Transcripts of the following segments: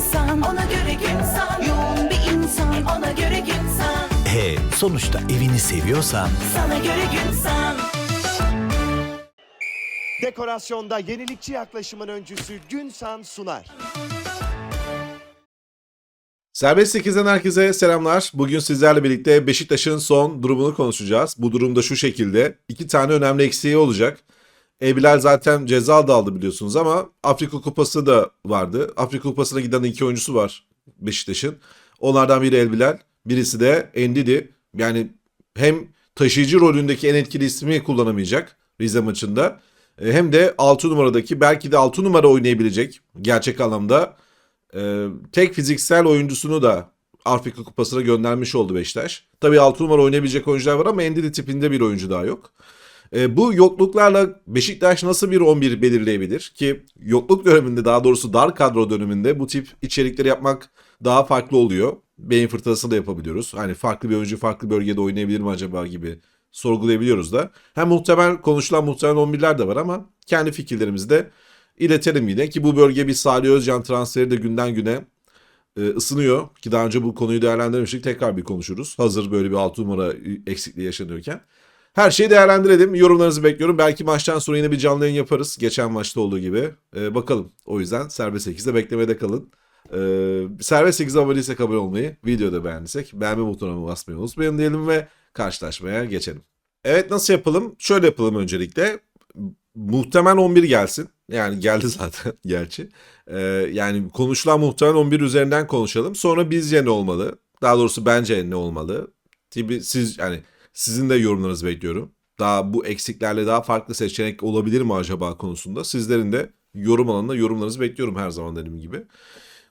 insan Ona göre gün san Yoğun bir insan Ona göre gün san E sonuçta evini seviyorsan Sana göre gün san Dekorasyonda yenilikçi yaklaşımın öncüsü Günsan sunar. Serbest 8'den herkese selamlar. Bugün sizlerle birlikte Beşiktaş'ın son durumunu konuşacağız. Bu durumda şu şekilde. iki tane önemli eksiği olacak. E zaten ceza da aldı biliyorsunuz ama Afrika Kupası da vardı. Afrika Kupası'na giden iki oyuncusu var Beşiktaş'ın. Onlardan biri El birisi de Endidi. Yani hem taşıyıcı rolündeki en etkili ismi kullanamayacak Rize maçında. E, Hem de 6 numaradaki belki de 6 numara oynayabilecek gerçek anlamda ee, tek fiziksel oyuncusunu da Afrika Kupası'na göndermiş oldu Beşiktaş. Tabii 6 numara oynayabilecek oyuncular var ama Endidi tipinde bir oyuncu daha yok. Ee, bu yokluklarla Beşiktaş nasıl bir 11 belirleyebilir ki yokluk döneminde daha doğrusu dar kadro döneminde bu tip içerikleri yapmak daha farklı oluyor. Beyin fırtınası da yapabiliyoruz. Hani farklı bir oyuncu farklı bölgede oynayabilir mi acaba gibi sorgulayabiliyoruz da. Hem muhtemel konuşulan muhtemel 11'ler de var ama kendi fikirlerimizi de iletelim yine ki bu bölge bir Salih Özcan transferi de günden güne e, ısınıyor ki daha önce bu konuyu değerlendirmiştik tekrar bir konuşuruz. Hazır böyle bir 6 numara eksikliği yaşanıyorken. Her şeyi değerlendirelim. Yorumlarınızı bekliyorum. Belki maçtan sonra yine bir canlı yayın yaparız. Geçen maçta olduğu gibi. E, bakalım. O yüzden Serbest 8'de beklemede kalın. E, Serbest 8 abone değilsek abone olmayı, videoda beğendiysek beğenme butonuna basmayı unutmayın diyelim ve karşılaşmaya geçelim. Evet nasıl yapalım? Şöyle yapalım öncelikle. Muhtemel 11 gelsin. Yani geldi zaten gerçi. Ee, yani konuşulan muhtemel 11 üzerinden konuşalım. Sonra bizce ne olmalı? Daha doğrusu bence ne olmalı? Gibi siz yani sizin de yorumlarınızı bekliyorum. Daha bu eksiklerle daha farklı seçenek olabilir mi acaba konusunda? Sizlerin de yorum alanında yorumlarınızı bekliyorum her zaman dediğim gibi.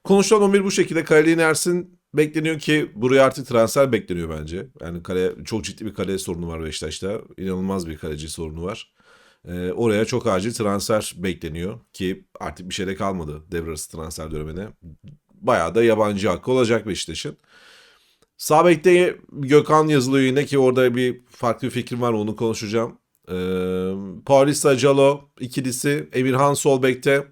Konuşulan 11 bu şekilde. Kaleli Ersin bekleniyor ki buraya artık transfer bekleniyor bence. Yani kale çok ciddi bir kale sorunu var Beşiktaş'ta. İnanılmaz bir kaleci sorunu var. Ee, oraya çok acil transfer bekleniyor ki artık bir şey de kalmadı devre arası transfer dönemine. Bayağı da yabancı hakkı olacak Beşiktaş'ın. Sağ bekte Gökhan yazılıyor yine ki orada bir farklı bir fikrim var onu konuşacağım. Ee, Paulista Calo ikilisi Emirhan sol bekte.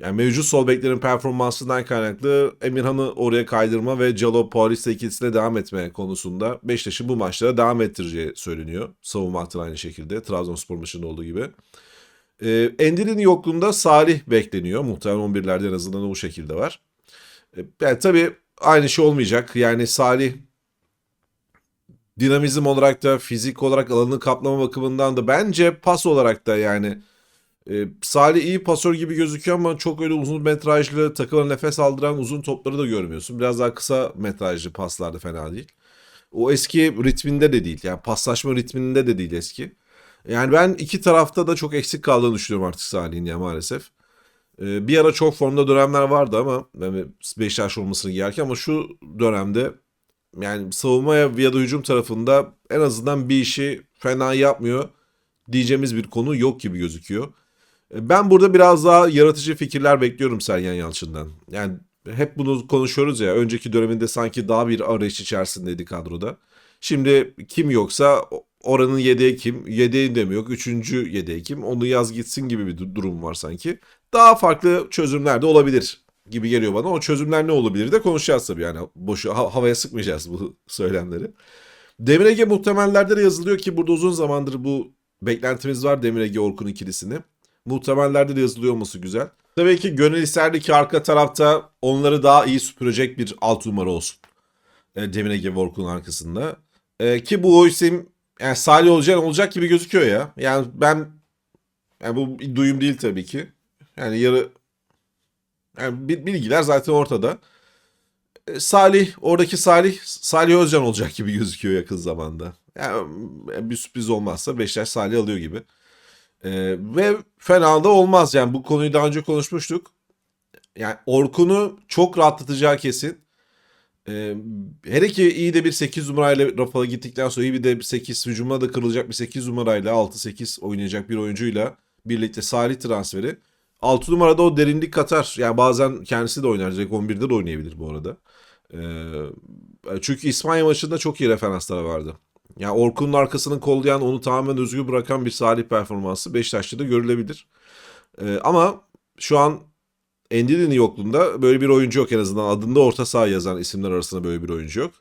Yani mevcut sol beklerin performansından kaynaklı Emirhan'ı oraya kaydırma ve Calo Paulista ikilisine devam etme konusunda Beşiktaş'ın bu maçlara devam ettireceği söyleniyor. Savunma hattı aynı şekilde Trabzonspor maçında olduğu gibi. Ee, Endil'in yokluğunda Salih bekleniyor. Muhtemelen 11'lerde en azından o şekilde var. Ee, yani tabii aynı şey olmayacak. Yani Salih dinamizm olarak da fizik olarak alanını kaplama bakımından da bence pas olarak da yani e, Salih iyi pasör gibi gözüküyor ama çok öyle uzun metrajlı takıma nefes aldıran uzun topları da görmüyorsun. Biraz daha kısa metrajlı paslar da fena değil. O eski ritminde de değil. Yani paslaşma ritminde de değil eski. Yani ben iki tarafta da çok eksik kaldığını düşünüyorum artık Salih'in ya maalesef. Ee, bir ara çok formda dönemler vardı ama yani Beşiktaş olmasını giyerken ama şu dönemde yani savunmaya ya da hücum tarafında en azından bir işi fena yapmıyor diyeceğimiz bir konu yok gibi gözüküyor. E, Ben burada biraz daha yaratıcı fikirler bekliyorum Sergen Yalçın'dan. Yani hep bunu konuşuyoruz ya. Önceki döneminde sanki daha bir arayış içerisindeydi kadroda. Şimdi kim yoksa oranın yedeği kim? Yedeği de mi yok? Üçüncü yedeği kim? Onu yaz gitsin gibi bir du- durum var sanki. Daha farklı çözümler de olabilir gibi geliyor bana. O çözümler ne olabilir de konuşacağız tabii yani. Boşu ha- havaya sıkmayacağız bu söylemleri. Demir Ege muhtemellerde de yazılıyor ki burada uzun zamandır bu beklentimiz var Demir Ege Orkun ikilisini. Muhtemellerde de yazılıyor olması güzel. Tabii ki gönül isterdi ki arka tarafta onları daha iyi süpürecek bir alt numara olsun. E, Demir Ege ve Orkun'un arkasında. E, ki bu isim yani Salih Olcan olacak gibi gözüküyor ya. Yani ben yani bu duyum değil tabii ki. Yani yarı yani bi- bilgiler zaten ortada. E, Salih, oradaki Salih, Salih Özcan olacak gibi gözüküyor yakın zamanda. Yani bir sürpriz olmazsa Beşiktaş Salih alıyor gibi. E, ve fena da olmaz yani bu konuyu daha önce konuşmuştuk. Yani Orkun'u çok rahatlatacağı kesin. E, hele ki iyi de bir 8 numarayla Rafa'a gittikten sonra iyi bir de bir 8 hücuma da kırılacak bir 8 numarayla 6-8 oynayacak bir oyuncuyla birlikte Salih transferi. 6 numarada o derinlik katar. Yani bazen kendisi de oynar. Direkt 11'de de oynayabilir bu arada. Ee, çünkü İspanya maçında çok iyi referansları vardı. Yani Orkun'un arkasını kollayan, onu tamamen özgür bırakan bir Salih performansı Beşiktaş'ta da görülebilir. Ee, ama şu an Endidi'nin yokluğunda böyle bir oyuncu yok en azından. Adında orta saha yazan isimler arasında böyle bir oyuncu yok.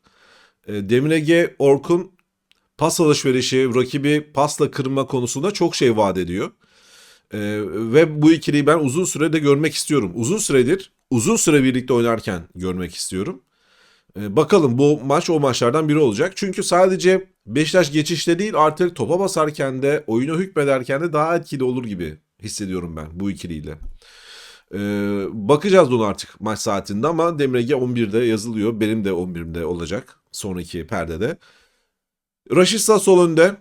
E, Demir Ege Orkun pas alışverişi, rakibi pasla kırma konusunda çok şey vaat ediyor. E, ve bu ikiliyi ben uzun sürede görmek istiyorum. Uzun süredir, uzun süre birlikte oynarken görmek istiyorum. E, bakalım bu maç o maçlardan biri olacak. Çünkü sadece Beşiktaş geçişte değil artık topa basarken de oyunu hükmederken de daha etkili olur gibi hissediyorum ben bu ikiliyle. E, bakacağız bunu artık maç saatinde ama Demirege 11'de yazılıyor. Benim de 11'imde olacak sonraki perdede. Raşitsa sol önde.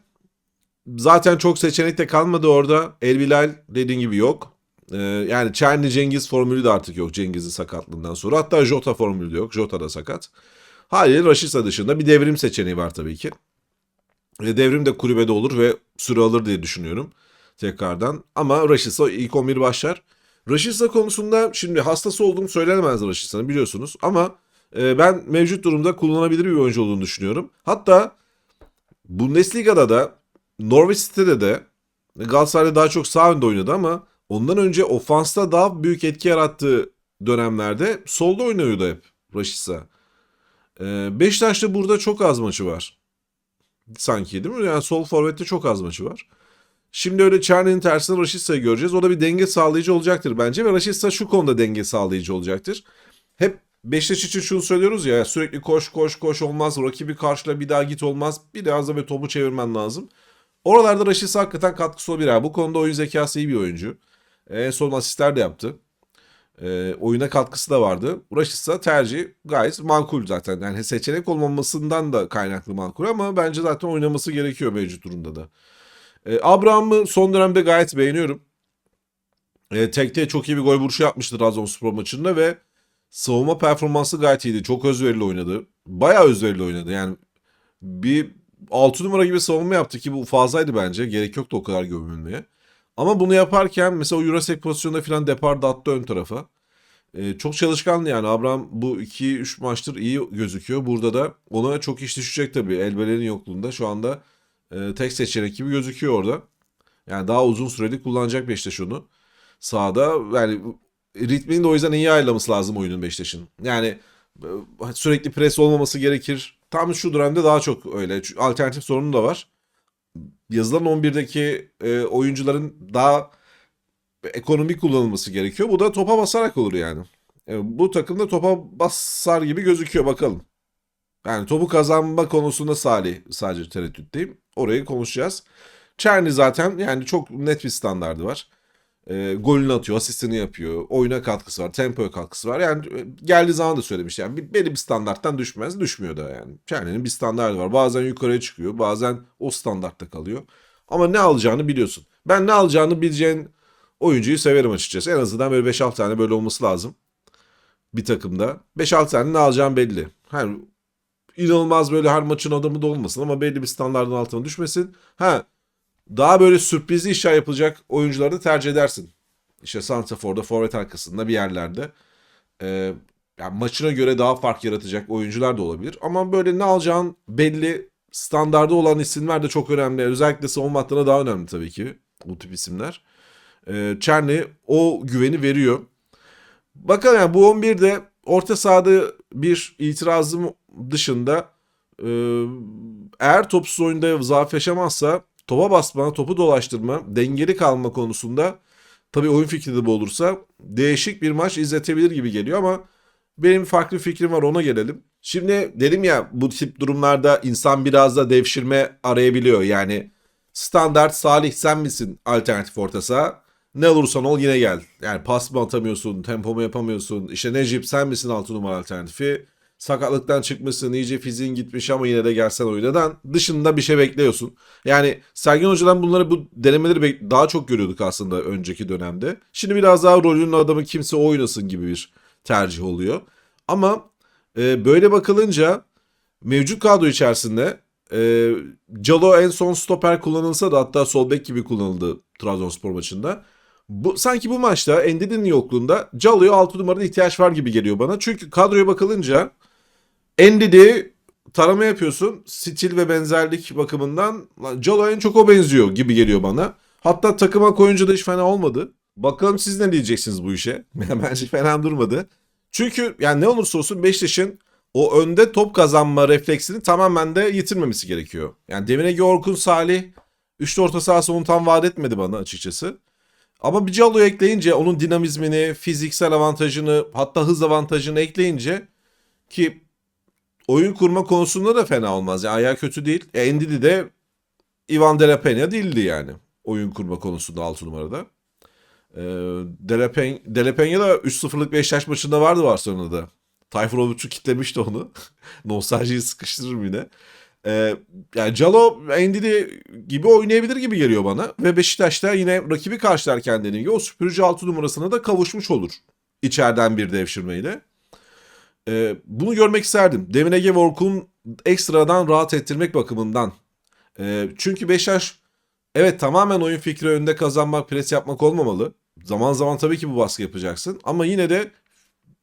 Zaten çok seçenek de kalmadı orada. El Bilal dediğin gibi yok. Ee, yani Çerni Cengiz formülü de artık yok Cengiz'in sakatlığından sonra. Hatta Jota formülü de yok. Jota da sakat. Haliyle Raşitsa dışında bir devrim seçeneği var tabii ki. E, devrim de kulübede olur ve süre alır diye düşünüyorum tekrardan. Ama Raşitsa ilk 11 başlar. Raşitsa konusunda şimdi hastası olduğum söylenemez Raşitsa'nın biliyorsunuz. Ama e, ben mevcut durumda kullanılabilir bir oyuncu olduğunu düşünüyorum. Hatta Bundesliga'da da Norwich City'de de Galatasaray'da daha çok sağ önde oynadı ama ondan önce ofansta daha büyük etki yarattığı dönemlerde solda oynuyordu hep Rashica. Ee, Beşiktaş'ta burada çok az maçı var. Sanki değil mi? Yani sol forvette çok az maçı var. Şimdi öyle Çerni'nin tersine Raşitsa'yı göreceğiz. O da bir denge sağlayıcı olacaktır bence ve Raşitsa şu konuda denge sağlayıcı olacaktır. Hep Beşiktaş için şunu söylüyoruz ya sürekli koş koş koş olmaz. Rakibi karşıla bir daha git olmaz. Biraz da böyle topu çevirmen lazım. Oralarda Raşitsa hakikaten katkısı olabilir. Yani bu konuda oyun zekası iyi bir oyuncu. En son asistler de yaptı. E, oyuna katkısı da vardı. Raşitsa tercih gayet makul zaten. Yani seçenek olmamasından da kaynaklı makul ama bence zaten oynaması gerekiyor mevcut durumda da. E, Abraham'ı son dönemde gayet beğeniyorum. E, tekte çok iyi bir gol vuruşu yapmıştı Trabzonspor maçında ve savunma performansı gayet iyiydi. Çok özverili oynadı. Bayağı özverili oynadı. Yani bir 6 numara gibi savunma yaptı ki bu fazlaydı bence. Gerek yoktu o kadar gömülmeye. Ama bunu yaparken mesela o Eurosek pozisyonunda falan depar da attı ön tarafa. Ee, çok çalışkanlı yani. Abraham bu 2-3 maçtır iyi gözüküyor. Burada da ona çok iş düşecek tabii. Elbelerin yokluğunda şu anda e, tek seçenek gibi gözüküyor orada. Yani daha uzun süreli kullanacak Beşiktaş onu. Sağda yani ritmini de o yüzden iyi ayarlaması lazım oyunun Beşiktaş'ın. Yani e, sürekli pres olmaması gerekir. Tam şu dönemde daha çok öyle. Alternatif sorunu da var. Yazılan 11'deki e, oyuncuların daha ekonomik kullanılması gerekiyor. Bu da topa basarak olur yani. E, bu takımda topa basar gibi gözüküyor bakalım. Yani topu kazanma konusunda Salih sadece tereddütteyim. Orayı konuşacağız. Çerni zaten yani çok net bir standardı var. E, golünü atıyor, asistini yapıyor. Oyuna katkısı var, tempoya katkısı var. Yani e, geldiği zaman da söylemiş yani bir, belli bir standarttan düşmez. Düşmüyor da yani. Çerni'nin bir standardı var. Bazen yukarıya çıkıyor, bazen o standartta kalıyor. Ama ne alacağını biliyorsun. Ben ne alacağını bileceğin oyuncuyu severim açıkçası. En azından böyle 5-6 tane böyle olması lazım. Bir takımda. 5-6 tane ne alacağım belli. Yani inanılmaz böyle her maçın adamı da olmasın ama belli bir standardın altına düşmesin. Ha daha böyle sürprizli işler yapılacak oyuncuları da tercih edersin. İşte Santrafor'da, forvet arkasında bir yerlerde. Ee, yani maçına göre daha fark yaratacak oyuncular da olabilir. Ama böyle ne alacağın belli standarda olan isimler de çok önemli. Özellikle savunma hattına daha önemli tabii ki bu tip isimler. Ee, Çerni o güveni veriyor. Bakalım yani bu 11'de orta sahada bir itirazım dışında e, eğer topsuz oyunda zaaf yaşamazsa topa basma, topu dolaştırma, dengeli kalma konusunda tabii oyun fikri de bu olursa değişik bir maç izletebilir gibi geliyor ama benim farklı fikrim var ona gelelim. Şimdi dedim ya bu tip durumlarda insan biraz da devşirme arayabiliyor. Yani standart Salih sen misin alternatif orta saha? Ne olursan ol yine gel. Yani pas mı atamıyorsun, tempo mu yapamıyorsun. İşte Necip sen misin 6 numara alternatifi? Sakatlıktan çıkmışsın, iyice fiziğin gitmiş ama yine de gelsen oynadan dışında bir şey bekliyorsun. Yani Sergen Hoca'dan bunları bu denemeleri daha çok görüyorduk aslında önceki dönemde. Şimdi biraz daha rolünün adamı kimse oynasın gibi bir tercih oluyor. Ama e, böyle bakılınca mevcut kadro içerisinde e, Calo en son stoper kullanılsa da hatta sol bek gibi kullanıldı Trabzonspor maçında. Bu, sanki bu maçta Endidi'nin yokluğunda Calo'ya 6 numarada ihtiyaç var gibi geliyor bana. Çünkü kadroya bakılınca Endidi tarama yapıyorsun. Stil ve benzerlik bakımından Calo'ya en çok o benziyor gibi geliyor bana. Hatta takıma koyunca da hiç fena olmadı. Bakalım siz ne diyeceksiniz bu işe? Bence fena durmadı. Çünkü yani ne olursa olsun Beşiktaş'ın o önde top kazanma refleksini tamamen de yitirmemesi gerekiyor. Yani Demir Ege Orkun Salih üçlü orta sahası onu tam vaat etmedi bana açıkçası. Ama bir Calo'yu ekleyince onun dinamizmini, fiziksel avantajını hatta hız avantajını ekleyince ki oyun kurma konusunda da fena olmaz. Yani ayağı kötü değil. E, Endidi de Ivan De La Peña değildi yani oyun kurma konusunda 6 numarada. Ee, De La Peña, De La Peña da 3-0'lık Beşiktaş maçında vardı Barcelona'da. Tayfur Ovuç'u kitlemişti onu. Nostaljiyi sıkıştırırım yine. Ee, yani Calo Endidi gibi oynayabilir gibi geliyor bana. Ve Beşiktaş'ta yine rakibi karşılarken dediğim gibi o süpürücü 6 numarasına da kavuşmuş olur. İçeriden bir devşirmeyle. Ee, bunu görmek isterdim. Demir Ege Orkun ekstradan rahat ettirmek bakımından. Ee, çünkü Beşiktaş evet tamamen oyun fikri önünde kazanmak, pres yapmak olmamalı. Zaman zaman tabii ki bu baskı yapacaksın. Ama yine de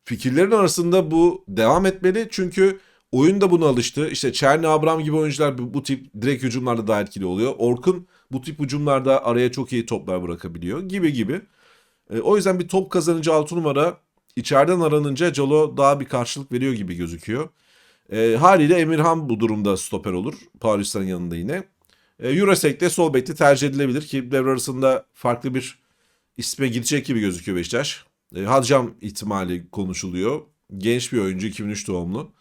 fikirlerin arasında bu devam etmeli. Çünkü oyun da buna alıştı. İşte Çerni Abraham gibi oyuncular bu, bu tip direkt hücumlarda daha etkili oluyor. Orkun bu tip hücumlarda araya çok iyi toplar bırakabiliyor gibi gibi. E, o yüzden bir top kazanıcı 6 numara içeriden aranınca Calo daha bir karşılık veriyor gibi gözüküyor. E, haliyle Emirhan bu durumda stoper olur. Paulista'nın yanında yine. E, Jurasek de sol bekte tercih edilebilir ki devre arasında farklı bir isme gidecek gibi gözüküyor Beşiktaş. E, Hadjam ihtimali konuşuluyor. Genç bir oyuncu 2003 doğumlu.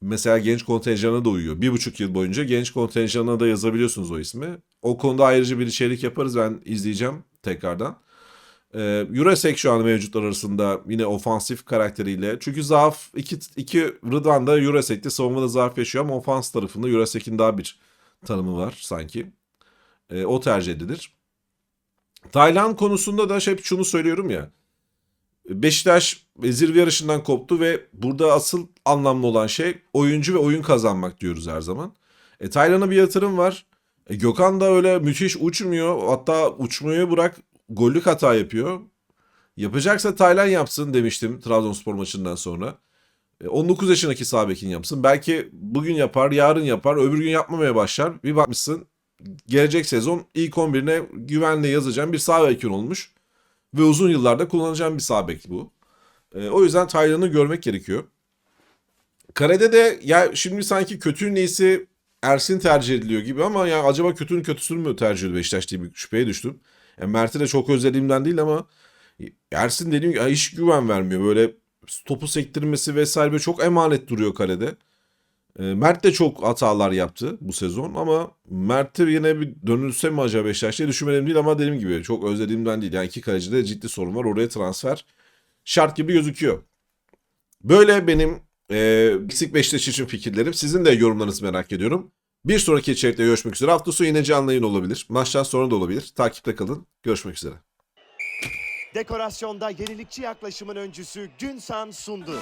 Mesela genç kontenjana da uyuyor. Bir buçuk yıl boyunca genç kontenjana da yazabiliyorsunuz o ismi. O konuda ayrıca bir içerik yaparız. Ben izleyeceğim tekrardan. Ee, Jurasek şu an mevcutlar arasında yine ofansif karakteriyle. Çünkü zaaf iki, iki Rıdvan da Jurasek'te savunmada zaaf yaşıyor ama ofans tarafında Jurasek'in daha bir tanımı var sanki. Ee, o tercih edilir. Taylan konusunda da hep şunu söylüyorum ya. Beşiktaş zirve yarışından koptu ve burada asıl anlamlı olan şey oyuncu ve oyun kazanmak diyoruz her zaman. E, Taylan'a bir yatırım var. E, Gökhan da öyle müthiş uçmuyor. Hatta uçmayı bırak gollük hata yapıyor. Yapacaksa Taylan yapsın demiştim Trabzonspor maçından sonra. E, 19 yaşındaki sağ bekin yapsın. Belki bugün yapar, yarın yapar, öbür gün yapmamaya başlar. Bir bakmışsın gelecek sezon ilk 11'ine güvenle yazacağım bir sağ bekin olmuş. Ve uzun yıllarda kullanacağım bir sağ bu. E, o yüzden Taylan'ı görmek gerekiyor. Karede de ya şimdi sanki kötünün iyisi Ersin tercih ediliyor gibi ama ya acaba kötünün kötüsünü mü tercih ediyor Beşiktaş diye bir şüpheye düştüm. Yani Mert'i de çok özlediğimden değil ama Ersin dediğim gibi hiç güven vermiyor. Böyle topu sektirmesi vesaire böyle çok emanet duruyor kalede. E, Mert de çok hatalar yaptı bu sezon ama Mert'e yine bir dönülse mi acaba Beşiktaş diye düşünmedim değil ama dediğim gibi çok özlediğimden değil. Yani iki kalecide ciddi sorun var. Oraya transfer şart gibi gözüküyor. Böyle benim e, eksik Beşiktaş için fikirlerim. Sizin de yorumlarınızı merak ediyorum. Bir sonraki içerikte görüşmek üzere. Hafta sonu yine canlı yayın olabilir. Maçtan sonra da olabilir. Takipte kalın. Görüşmek üzere. Dekorasyonda yenilikçi yaklaşımın öncüsü Günsan sundu.